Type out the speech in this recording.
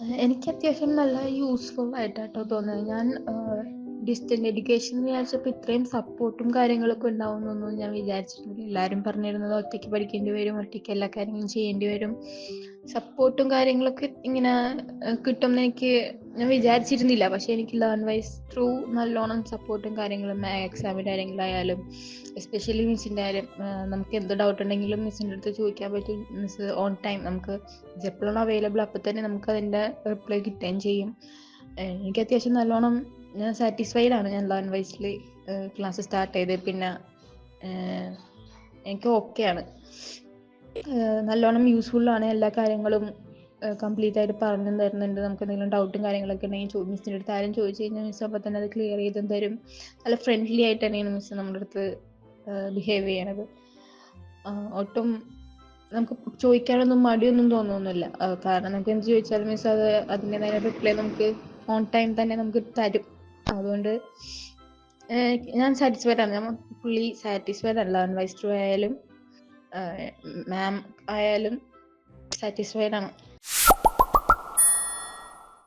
എനിക്ക് അത്യാവശ്യം നല്ല യൂസ്ഫുൾ ആയിട്ടാട്ടോ തോന്നുന്നത്. ഞാൻ ആഹ് ഡിസ്റ്റന്റ് എഡ്യൂക്കേഷൻ വിചാരിച്ചപ്പോൾ ഇത്രയും സപ്പോർട്ടും കാര്യങ്ങളൊക്കെ ഉണ്ടാവുമെന്നൊന്നും ഞാൻ വിചാരിച്ചിട്ടില്ല എല്ലാവരും പറഞ്ഞിരുന്നത് ഒറ്റയ്ക്ക് പഠിക്കേണ്ടി വരും, ഒറ്റയ്ക്ക് എല്ലാ കാര്യങ്ങളും ചെയ്യേണ്ടി വരും. സപ്പോർട്ടും കാര്യങ്ങളൊക്കെ ഇങ്ങനെ കിട്ടുമെന്ന് എനിക്ക് ഞാൻ വിചാരിച്ചിരുന്നില്ല. പക്ഷെ എനിക്ക് ലേൺ വൈസ് ത്രൂ നല്ലോണം സപ്പോർട്ടും കാര്യങ്ങളും എക്സാമിന്റെ കാര്യങ്ങളായാലും എസ്പെഷ്യലി മിസ്സിന്റെ കാര്യം നമുക്ക് എന്ത് ഡൗട്ട് ഉണ്ടെങ്കിലും മിസ്സിന്റെ അടുത്ത് ചോദിക്കാൻ പറ്റും. മിസ് ഓൺ ടൈം നമുക്ക് എപ്പോഴാണ് അവൈലബിൾ അപ്പോൾ തന്നെ നമുക്ക് അതിന്റെ റിപ്ലൈ കിട്ടുകയും ചെയ്യും. എനിക്ക് അത്യാവശ്യം നല്ലോണം ഞാൻ സാറ്റിസ്ഫൈഡ് ആണ് ഞാൻ ലേൺ വൈസിൽ ക്ലാസ് സ്റ്റാർട്ട് ചെയ്ത് പിന്നെ എനിക്ക് ഓക്കെയാണ്. നല്ലോണം യൂസ്ഫുള്ളാണ് എല്ലാ കാര്യങ്ങളും കംപ്ലീറ്റ് ആയിട്ട് പറഞ്ഞു തരുന്നുണ്ട്. നമുക്ക് എന്തെങ്കിലും ഡൗട്ടും കാര്യങ്ങളൊക്കെ ഉണ്ടെങ്കിൽ മിസ്സിന്റെ അടുത്ത് ആരും ചോദിച്ചു കഴിഞ്ഞാൽ മിസ്സ് അപ്പോൾ തന്നെ അത് ക്ലിയർ ചെയ്തും തരും. നല്ല ഫ്രണ്ട്ലി ആയിട്ട് തന്നെയാണ് മിസ്സ് നമ്മുടെ അടുത്ത് ബിഹേവ് ചെയ്യണത്. ഒട്ടും നമുക്ക് ചോദിക്കാനൊന്നും മടിയൊന്നും തോന്നുന്നില്ല. കാരണം നമുക്ക് എന്ത് ചോദിച്ചാലും മിസ്സ് അത് അതിന്റെതായ റിപ്ലൈ നമുക്ക് ഓൺ ടൈം തന്നെ നമുക്ക് തരും. അതുകൊണ്ട് ഞാൻ സാറ്റിസ്ഫൈഡ് ആണ്. ഞാൻ ഫുള്ളി സാറ്റിസ്ഫൈഡ് അല്ല വൈസ് ത്രൂ ആയാലും മാം ആയാലും സാറ്റിസ്ഫൈഡ് ആണ്. you